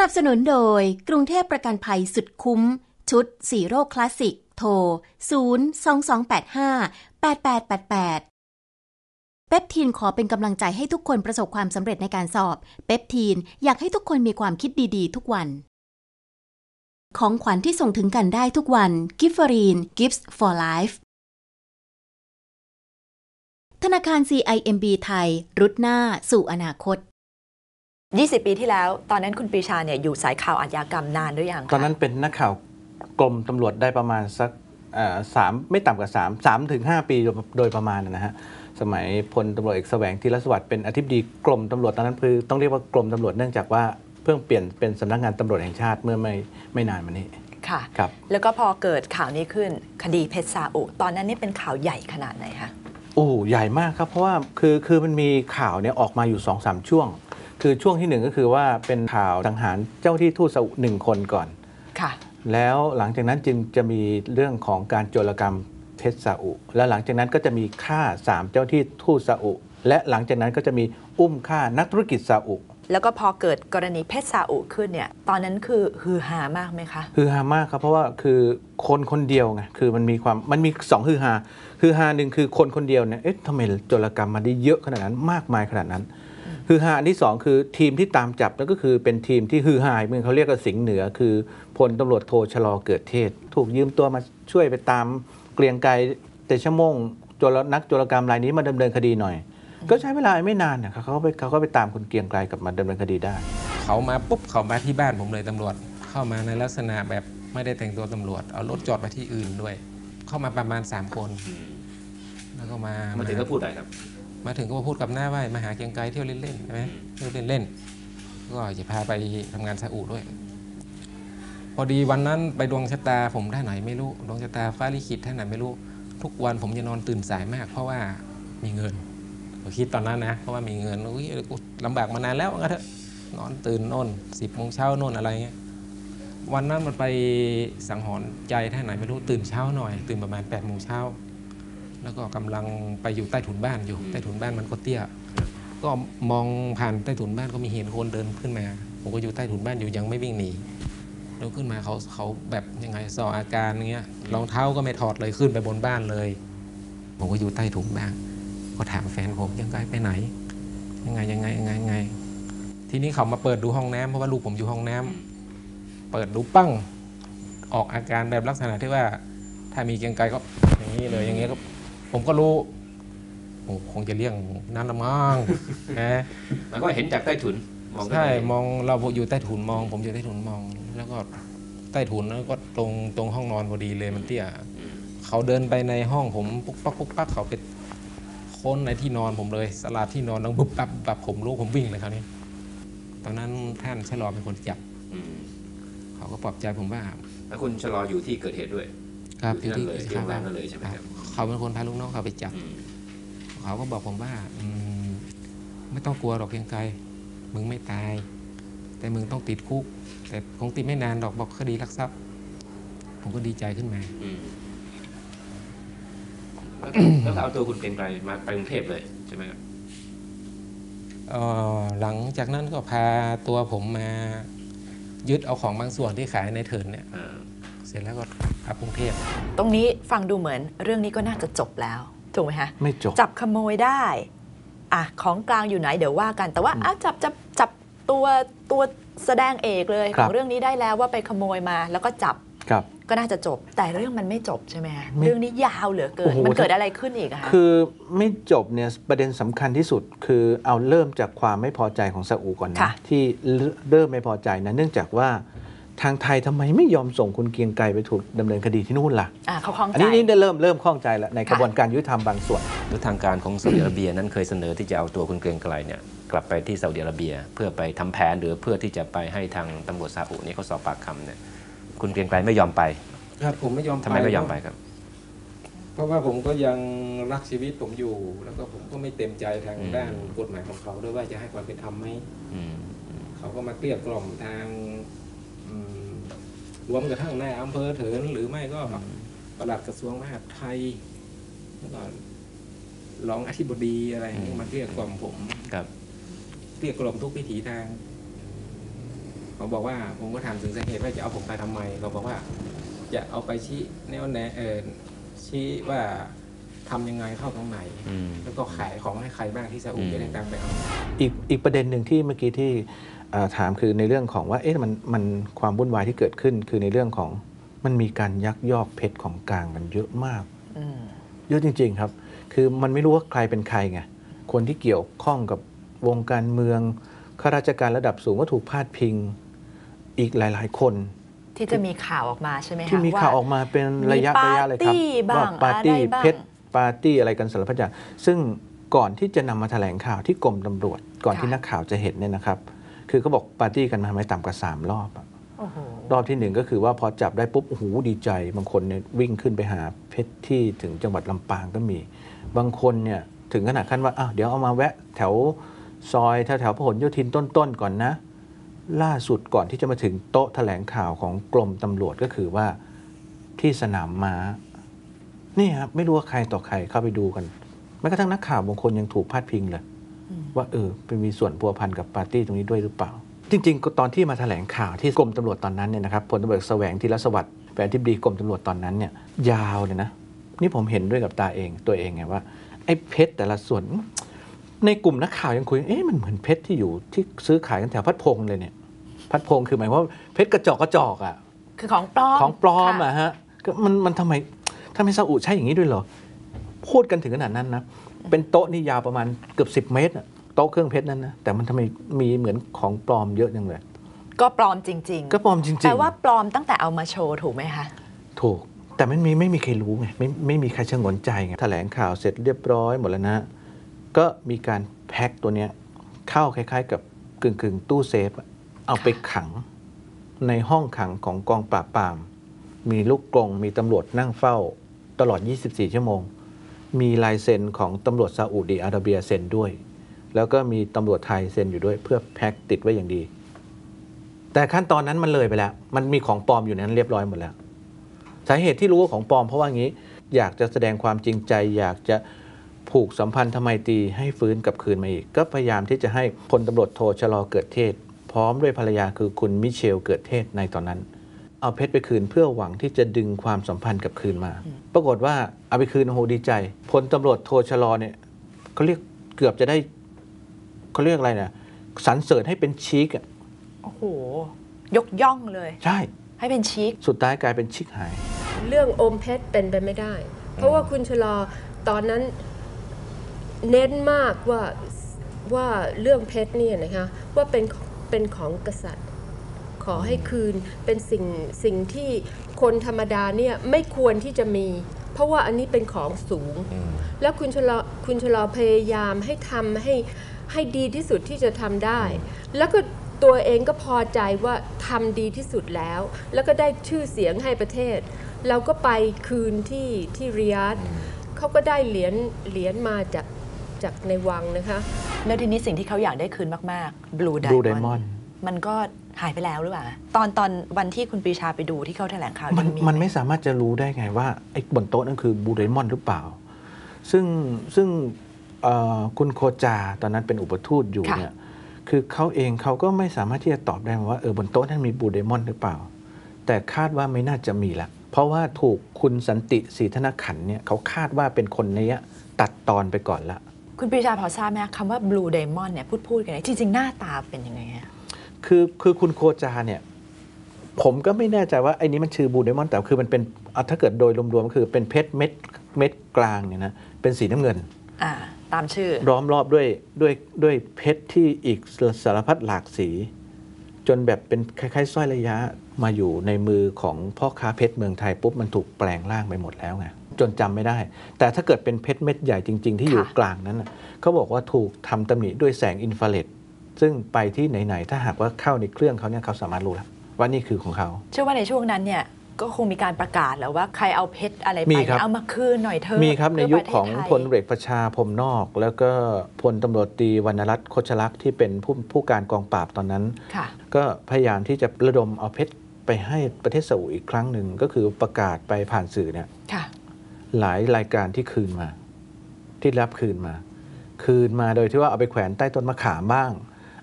นับสนุนโดยกรุงเทพประกันภัยสุดคุ้ม ชุดสีโรคคลาสสิก โทร 02285 8888เปปทีนขอเป็นกำลังใจให้ทุกคนประสบความสำเร็จในการสอบ เปปทีนอยากให้ทุกคนมีความคิดดีๆ ทุกวัน ของขวัญที่ส่งถึงกันได้ทุกวัน กิฟฟรีน Gifts for Life ธนาคาร CIMB ไทย รุดหน้าสู่อนาคต 20 ปีที่แล้ว ตอนนั้นคุณปรีชาเนี่ยอยู่สายข่าวอาชญากรรมนานหรือยังคะตอนนั้นเป็นนักข่าวกรมตำรวจได้ประมาณสักเอ่อสามไม่ต่ำกว่า3 3ถึง5ปีโดยโดยประมาณนะฮะสมัยพลตำรวจเอกแสวงทีรสวัสดิ์เป็นอธิบดีกรมตำรวจตอนนั้นคือต้องเรียกว่ากรมตำรวจเนื่องจากว่าเพิ่งเปลี่ยนเป็นสำนักงานตำรวจแห่งชาติเมื่อไม่ไม่นานมานี้ค่ะครับแล้วก็พอเกิดข่าวนี้ขึ้นคดีเพชรซาอุ ตอนนั้นนี่เป็นข่าวใหญ่ขนาดไหนคะโอ้ใหญ่มากครับเพราะว่าคือคือมันมีข่าวเนี่ยออกมาอยู่2อสช่วง คือช่วงที่หนึ่งก็คือว่าเป็นข่าวสังหารเจ้าที่ทูตซาอุหนึ่งคนก่อน ค่ะ แล้วหลังจากนั้นจึงจะมีเรื่องของการโจรกรรมเพชรซาอุ และหลังจากนั้นก็จะมีฆ่า3เจ้าที่ทูตซาอุ และหลังจากนั้นก็จะมีอุ้มฆ่านักธุรกิจซาอุ แล้วก็พอเกิดกรณีเพชรซาอุขึ้นเนี่ย ตอนนั้นคือฮือฮามากไหมคะ ฮือฮามากครับเพราะว่าคือคนคนเดียวไงคือมันมีความมันมีสองฮือฮาฮือฮาหนึ่งคือคนคนเดียวเนี่ยเอ๊ะทำไมโจรกรรมมาได้เยอะขนาดนั้นมากมายขนาดนั้น ฮือฮาอันที่สองคือทีมที่ตามจับนั่นก็คือเป็นทีมที่ฮือฮาเมืองเขาเรียกว่าสิงห์เหนือ คือพลตำรวจโทชลอเกิดเทศ ถูกยืมตัวมาช่วยไปตามเกลียงไกรแต่ชั่วโมงโจรนักโจรกรรมรายนี้มาดำเนินคดีหน่อย ก็ใช้เวลาไม่นานนะครับเขาก็ไปเขาก็ไปตามคุณเกรียงไกรกลับมาดำเนินคดีได้ เขามาปุ๊บเขามาที่บ้านผมเลยตำรวจ เข้ามาในลักษณะแบบไม่ได้แต่งตัวตำรวจเอารถจอดไปที่อื่นด้วย เข้ามาประมาณ3คนแล้วก็มามาถึงก็พูดอะไรครับ มาถึงก็มาพูดกับหน้าว่ามาหาเกรียงไกรเที่ยวเล่นๆใช่ไหมเที่ยวเล่นๆก็จะพาไปทำงานซาอุด้วย พอดีวันนั้นไปดวงชะตาผมท่านไหนไม่รู้ดวงชะตาฟ้าลิขิตท่านไหนไม่รู้ ทุกวันผมจะนอนตื่นสายมาก เพราะว่ามีเงินผมคิดตอนนั้นนะเพราะว่ามีเงินอุ้ยกูลำบากมานานแล้วงั้นเถอะนอนตื่นโน่นสิบโมงเช้าโน่นอะไรเงี้ยวันนั้นมันไปสังหรณ์ใจท่านไหนไม่รู้ตื่นเช้าหน่อย ตื่นประมาณ8ปดโมงเช้า แล้วก็กำลังไปอยู่ใต้ถุนบ้านอยู่ ใต้ถุนบ้านมันก็เตี้ย ก็มองผ่านใต้ถุนบ้านก็มีเห็นคนเดินขึ้นมา ผมก็อยู่ใต้ถุนบ้านอยู่ยังไม่วิ่งหนีแล้วขึ้นมาเขาเขาแบบยังไงสออาการอย่างเงี้ยรองเท้าก็ไม่ถอดเลยขึ้นไปบนบ้านเลย ผมก็อยู่ใต้ถุนบ้านก็ถามแฟนผมยังไงไปไหน ยังไงยังไงยังไงยังไง ทีนี้เขามาเปิดดูห้องน้ำเพราะว่าลูกผมอยู่ห้องน้ำเปิดดูปั้งออกอาการแบบลักษณะที่ว่า ถ้ามีเกรียงไกรก็อย่างนี้เลยอย่างเงี้ยก็ ผมก็รู้โอ้คงจะเลี่ยงนั่นละมั้งนะมันก็เห็นจากใต้ถุนมองขึ้นใช่ไปมองเราอยู่ใต้ถุนมอง ผมอยู่ใต้ถุนมอง แล้วก็ใต้ถุนแล้วก็ตรงตรงห้องนอนพอดีเลยมันเตี้ยเขาเดินไปในห้องผมปุ๊กปักปุ๊กปักเขาไปค้นในที่นอนผมเลยสลาดที่นอนต้องบุบปับปับผมรู้ผมวิ่งเลยคราวนี้ตอนนั้นท่านชะลอเป็นคนจับอืมเขาก็ปลอบใจผมว่าแล้วคุณชะลออยู่ที่เกิดเหตุด้วย ครับอยู่ที่นั่นเลยที่โรงแรมนั่นเลยใช่ไหมครับเขาเป็นคนพาลูกน้องเขาไปจับอืมเขาก็บอกผมว่าอืมไม่ต้องกลัวหรอกเพียงไกลมึงไม่ตาย แต่มึงต้องติดคุก แต่คงติดไม่นานดอกบอกคดีลักทรัพย์ ผมก็ดีใจขึ้นมาอืมแล้วก็แล้วก็เอาตัวคุณเกรียงไกรมาไปกรุงเทพเลยใช่ไหมครับเอ่อหลังจากนั้นก็พาตัวผมมา ยึดเอาของบางส่วนที่ขายในเถินเนี่ยอ่า เสร็จแล้วก็กลับกรุงเทพตรงนี้ฟังดูเหมือนเรื่องนี้ก็น่าจะจบแล้ว ถูกไหมคะไม่จบจับขโมยได้อะของกลางอยู่ไหนเดี๋ยวว่ากัน แต่ว่าอะจับจับจับตัวตัวแสดงเอกเลยคขรัอบงเรื่องนี้ได้แล้วว่าไปขโมยมาแล้วก็จับครับก็น่าจะจบ แต่เรื่องมันไม่จบใช่ไหมคะไม่เรื่องนี้ยาวเหลือเกิโอ้นโหมันเกิดอะไรขึ้นอีกอะคะคือไม่จบเนี่ยประเด็นสำคัญที่สุด คือเอาเริ่มจากความไม่พอใจของซาอุก่อนนะค่ะที่เริ่มไม่พอใจนะเนื่องจากว่า ทางไทยทำไมไม่ยอมส่งคุณเกรียงไกรไปถูกดำเนินคดีที่นู่นล่ะอะเขาคล้องอันใจนี้นี่ได้เริ่มเริ่มข้องใจแล้วในค่ะกระบวนการยุติธรรมบางส่วนหรือทางการของซาอุดิอาระเบียนั้นเคยเสนอที่จะเอาตัวคุณเกรียงไกรเนี่ยกลับไปที่ซาอุดิอาระเบีย เพื่อไปทำแผนหรือเพื่อที่จะไปให้ทางตำรวจซาอุเนี่ยเขาสอบปากคำเนี่ยคุณเกรียงไกรไม่ยอมไป ครับผมไม่ยอมทำไมไม่ยอมไปครับ เพราะว่าผมก็ยังรักชีวิตผมอยู่ แล้วก็ผมก็ไม่เต็มใจทางอืมด้านกฎหมายของเขาด้วยว่าจะให้ความเป็นธรรมไหมอืมเขาก็มาเกลี้ยกล่อมทางอืม รวมกระทั่งในายอำเภอเถินหรือไม่ก็ปลัดกระทรวงมหาดไทยแล้วก็รองอธิบดีอะไรอย่างเงี้ยมาเกลี้ยกล่อมผมครับเกลี้ยกล่อมทุกวิถีทางเขาบอกว่าผมก็ถามถึงสาเหตุว่าจะเอาผมไปทำไมเขาบอกว่า จะเอาไปชี้แนวแนะเออชี้ว่าทำยังไงเข้าตรงไหนอืมแล้วก็ขายของให้ใครบ้างที่ซาอุจะได้ตามไปเอาอีกอีกประเด็นหนึ่งที่เมื่อกี้ที่เอ่อ ถามคือในเรื่องของว่าเอ๊ะมันมันความวุ่นวายที่เกิดขึ้น คือในเรื่องของมันมีการยักยอกเพชรของกลางกันเยอะมากอืมเยอะจริง ๆครับ คือมันไม่รู้ว่าใครเป็นใครไงคนที่เกี่ยวข้องกับวงการเมืองข้าราชการระดับสูงก็ถูกพาดพิงอีกหลาย ๆ คน ที่จะมีข่าวออกมาใช่ไหมคะที่มีข่าวออกมาเป็นระยะมีระยะเลยครับปาร์ตี้บ้างปาร์ตี้อะไรบ้างเพชรปาร์ตี้อะไรกันสารพัดอย่างซึ่งก่อนที่จะนำมาแถลงข่าวที่กรมตำรวจ ก่อนที่นักข่าวจะเห็นเนี่ยนะครับ คือเขาบอกปาร์ตี้กันมาไม่ต่ำกว่าสามรอบอะโอ้โหรอบที่หนึ่งก็คือว่าพอจับได้ปุ๊บโอ้โหดีใจ บางคนเนี่ยวิ่งขึ้นไปหาเพชรที่ถึงจังหวัดลำปางก็มี บางคนเนี่ยถึงขนาดขั้นว่าอ้าวเดี๋ยวเอามาแวะแถวซอยแถวแถวพหลโยธินต้นๆก่อนนะ ล่าสุดก่อนที่จะมาถึงโต๊ะแถลงข่าวของกรมตำรวจก็คือว่าที่สนามม้านี่ครับไม่รู้ว่าใครต่อใครเข้าไปดูกันแม้กระทั่งนักข่าวบางคนยังถูกพาดพิงเลย ว่าเออไปมีส่วนพัวพันกับปาร์ตี้ตรงนี้ด้วยหรือเปล่า จริงๆก็ตอนที่มาแถลงข่าวที่กรมตำรวจตอนนั้นเนี่ยนะครับพลตำรวจแสวงทีรสวัสดิ์เป็นอธิบดีกรมตำรวจตอนนั้นเนี่ยยาวเลยนะนี่ผมเห็นด้วยกับตาเองตัวเองไงว่าไอ้เพชรแต่ละส่วน ในกลุ่มนักข่าวยังคุยเอ๊ะมันเหมือนเพชรที่อยู่ที่ซื้อขายกันแถวพัดพงเลยเนี่ย พัดพงคือหมายความว่าเพชรกระจอกกระจอกอะคือของปลอมของปลอมค่ะอะฮะก็มันมันทำไมทำไมซาอุใช่อย่างนี้ด้วยเหรอพูดกันถึงขนาดนั้นนะเป็นโต๊ะนี่ยาวประมาณเกือบสิบเมตรอะ โต๊ะเครื่องเพชรนั้นนะแต่มันทำไมมีเหมือนของปลอมเยอะจังเลย ก็ปลอมจริงก็ปลอมจริงๆแต่ว่าปลอมตั้งแต่เอามาโชว์ถูกไหมคะถูก แต่ไม่มีไม่มีใครรู้ไงไม่ไม่มีใครชงนใจไงแถลงข่าวเสร็จเรียบร้อยหมดแล้วนะ ก็มีการแพ็คตัวเนี้ยเข้าคล้ายๆ กับกึ่งกึ่งๆตู้เซฟอะเอาไปขัง ในห้องขังของกองปราบปราม มีลูกกรงมีตำรวจนั่งเฝ้าตลอด 24 ชั่วโมง มีลายเซ็นของตำรวจซาอุดีอาระเบียเซ็นด้วย แล้วก็มีตำรวจไทยเซ็นอยู่ด้วยเพื่อแพ็คติดไว้อย่างดี แต่ขั้นตอนนั้นมันเลยไปแล้ว มันมีของปลอมอยู่ในนั้นเรียบร้อยหมดแล้ว สาเหตุที่รู้ว่าของปลอมเพราะว่างี้ อยากจะแสดงความจริงใจ อยากจะผูกสัมพันธ์ทำไมตีให้ฟื้นกับคืนมาอีก ก็พยายามที่จะให้พลตำรวจโทชะลอเกิดเทศ พร้อมด้วยภรรยาคือคุณมิเชลเกิดเทศในตอนนั้น เอาเพชรไปคืนเพื่อหวังที่จะดึงความสัมพันธ์กับคืนมา ปรากฏว่าเอาไปคืนโอ้โหดีใจพลตำรวจโทชะลอเนี่ยเขาเรียกเกือบจะได้ เขาเรียกอะไรนะสรรเสริญให้เป็นชีกอะโอ้โห ยกย่องเลย ใช่ ให้เป็นชิคสุดท้ายกลายเป็นชิกหาย เรื่องอมเพชรเป็นไปไม่ได้ เพราะว่าคุณชะลอตอนนั้นเน้นมากว่าว่าเรื่องเพชรเนี่ยนะคะว่าเป็นเป็นของกษัตริย์ ขอให้คืนเป็นสิ่งสิ่งที่คนธรรมดาเนี่ยไม่ควรที่จะมี เพราะว่าอันนี้เป็นของสูง แล้วคุณชะลอคุณชะลอพยายามให้ทำให้ ให้ดีที่สุดที่จะทำได้ แล้วก็ตัวเองก็พอใจว่าทำดีที่สุดแล้ว แล้วก็ได้ชื่อเสียงให้ประเทศ เราก็ไปคืนที่ที่ริยาดเขาก็ได้เหรียญเหรียญมาจากจากในวังนะคะ แล้วทีนี้สิ่งที่เขาอยากได้คืนมากๆ Blue Blue Diamond Diamond มันก็หายไปแล้วหรือเปล่า ตอนตอนวันที่คุณปรีชาไปดูที่เขาแถลงข่าวมันยังมันหไม่สามารถจะรู้ได้ไงว่าไอ้บนโต๊ะนั่นคือบูเรมอนหรือเปล่า ซึ่งซึ่งเอ่อ คุณโคจาตอนนั้นเป็นอุปทูตอยู่เนี่ยคือเขาเองเขาก็ไม่สามารถที่จะตอบได้ว่าเออบนโต๊ะนั้นมีบูเรมอนหรือเปล่า แต่คาดว่าไม่น่าจะมีละเพราะว่าถูกคุณสันติศรีธนขันธ์เนี่ยเขาคาดว่าเป็นคนนี้ตัดตอนไปก่อนละคุณปรีชาพอทราบไหมคะคำว่า Blue Diamond เนี่ยพูดพูดกันเนี่ยจริงๆ หน้าตาเป็นยังไงฮะคือคือคุณโคจาเนี่ยผมก็ไม่แน่ใจว่าไอ้นี้มันชื่อบูเดมอนแต่คือมันเป็นอะถ้าเกิดโดยรวมๆก็คือเป็นเพชรเม็ดเม็ดกลางเนี่ยนะเป็นสีน้ำเงินอ่า ตามชื่อ ล้อมรอบด้วยด้วยด้วยเพชรที่อีกสารพัดหลากสี จนแบบเป็นคล้ายๆสร้อยระยะมาอยู่ในมือของพ่อค้าเพชรเมืองไทยปุ๊บมันถูกแปลงร่างไปหมดแล้วไงจนจำไม่ได้ แต่ถ้าเกิดเป็นเพชรเม็ดใหญ่จริง ๆ ที่อยู่ค่ะกลางนั้นน่ะเขาบอกว่าถูกทำตำหนิด้วยแสงอินฟราเรดซึ่งไปที่ไหนๆถ้าหากว่าเข้าในเครื่องเขาเนี่ยเขาสามารถรู้แล้วว่านี่คือของเขา เชื่อว่าในช่วงนั้นเนี่ย ก็คงมีการประกาศแล้วว่าใครเอาเพชรอะไรไปมีครับ เอามาคืนหน่อยเถอะมีครับในเพื่ยุคประเทศของไทยพลเอกประชาพรหมนอก แล้วก็พลตำรวจตรีวรรณรัตน์โคชลักษณ์ที่เป็นผู้ผู้การกองปราบตอนนั้น ค่ะ ก็พยายามที่จะระดมเอาเพชรไปให้ประเทศซาอุอีกครั้งหนึ่งก็คือประกาศไปผ่านสื่อเนี่ยค่ะ หลายรายการที่คืนมา ที่รับคืนมา คืนมาโดยที่ว่าเอาไปแขวนใต้ต้นมะขามบ้าง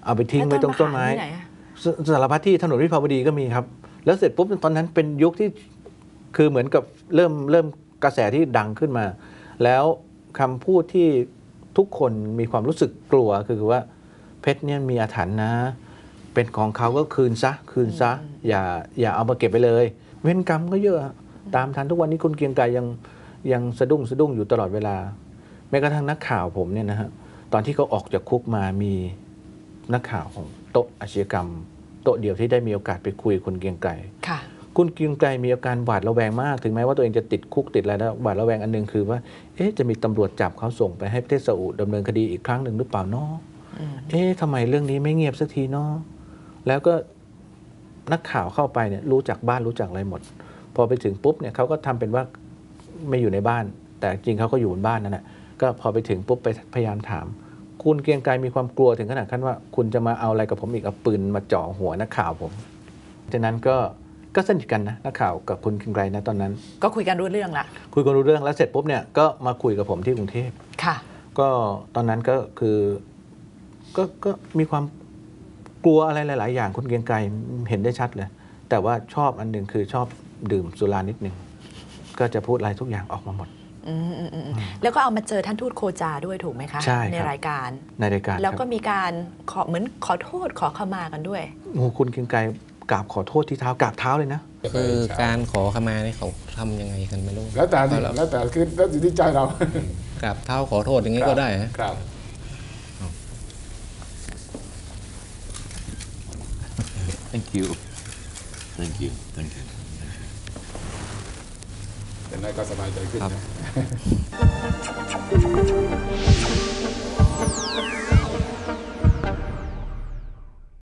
เอาไปทิ้งไว้ตรงต้นไม้ แล้วต้นมะขามที่ไหนอะสสารพัดที่ถนนวิภาวดีก็มีครับ แล้วเสร็จปุ๊บตอนนั้นเป็นยุคที่คือเหมือนกับเริ่มเริ่มกระแสที่ดังขึ้นมา แล้วคำพูดที่ทุกคนมีความรู้สึกกลัวคือว่าเพชรเนี่ยมีอาถรรพ์นะ เป็นของเขาก็คืนซะ คืนซะ อย่าอย่าเอามาเก็บไปเลย เว้นกรรมก็เยอะ ตามทันทุกวันนี้คุณเกรียงไกรยังยังสะดุ้งสะดุ้งอยู่ตลอดเวลา แม้กระทั่งนักข่าวผมเนี่ยนะฮะตอนที่เขาออกจากคุกมามีนักข่าวของโต๊ะอาชญากรรม โต๊ะเดียวที่ได้มีโอกาสไปคุยกับคุณเกรียงไกรค่ะคุณเกรียงไกรมีอาการหวาดระแวงมาก ถึงแม้ว่าตัวเองจะติดคุกติดอะไรแล้วหวาดระแวงอันหนึงคือว่า เอ๊ะจะมีตำรวจจับเขาส่งไปให้ประเทศซาอุดำเนินคดีอีกครั้งหนึ่งหรือเปล่าเนาะเอ๊ะทำไมเรื่องนี้ไม่เงียบสักทีเนาะแล้วก็นักข่าวเข้าไปเนี่ยรู้จักบ้านรู้จักอะไรหมด พอไปถึงปุ๊บเนี่ยเขาก็ทำเป็นว่าไม่อยู่ในบ้าน แต่จริงเขาก็อยู่บนบ้านนั่นแหละก็พอไปถึงปุ๊บไปพยายามถาม คุณเกรียงไกรมีความกลัวถึงขนาดขั้นว่า คุณจะมาเอาอะไรกับผมอีกเอาปืนมาจ่อหัวนักข่าวผมจากนั้นก็ก็สนิทกันนะนักข่าวกับคุณเกรียงไกรนะตอนนั้น ก็คุยกันรู้เรื่องละคุยกันรู้เรื่องแล้วเสร็จปุ๊บเนี่ยก็มาคุยกับผมที่กรุงเทพค่ะ ก็ตอนนั้นก็คือก็ก็มีความกลัวอะไรหลาย ๆ อย่างคุณเกรียงไกรเห็นได้ชัดเลย แต่ว่าชอบอันหนึ่งคือชอบดื่มสุรานิดหนึ่งก็จะพูดอะไรทุกอย่างออกมาหมดอืมอืมอืม แล้วก็เอามาเจอท่านทูตโคจาด้วยถูกไหมคะใช่ครับรายการ ในรายการแล้วก็ครับมีการขอเหมือนขอโทษขอขมากันด้วย โอ้โหคุณเกรียงไกรกราบขอโทษที่เท้ากราบเท้าเลยนะ คือการขอขมานี่เขาทำยังไงกันไม่รู้แล้วแต่ดิเอาละแล้วแต่คือแล้วอยู่ที่ใจเรากราบเท้าขอโทษอย่างนี้ก็ได้ฮะครับ Thank you. Thank you. Thank you. อย่างน้อยก็สบายใจขึ้นนะ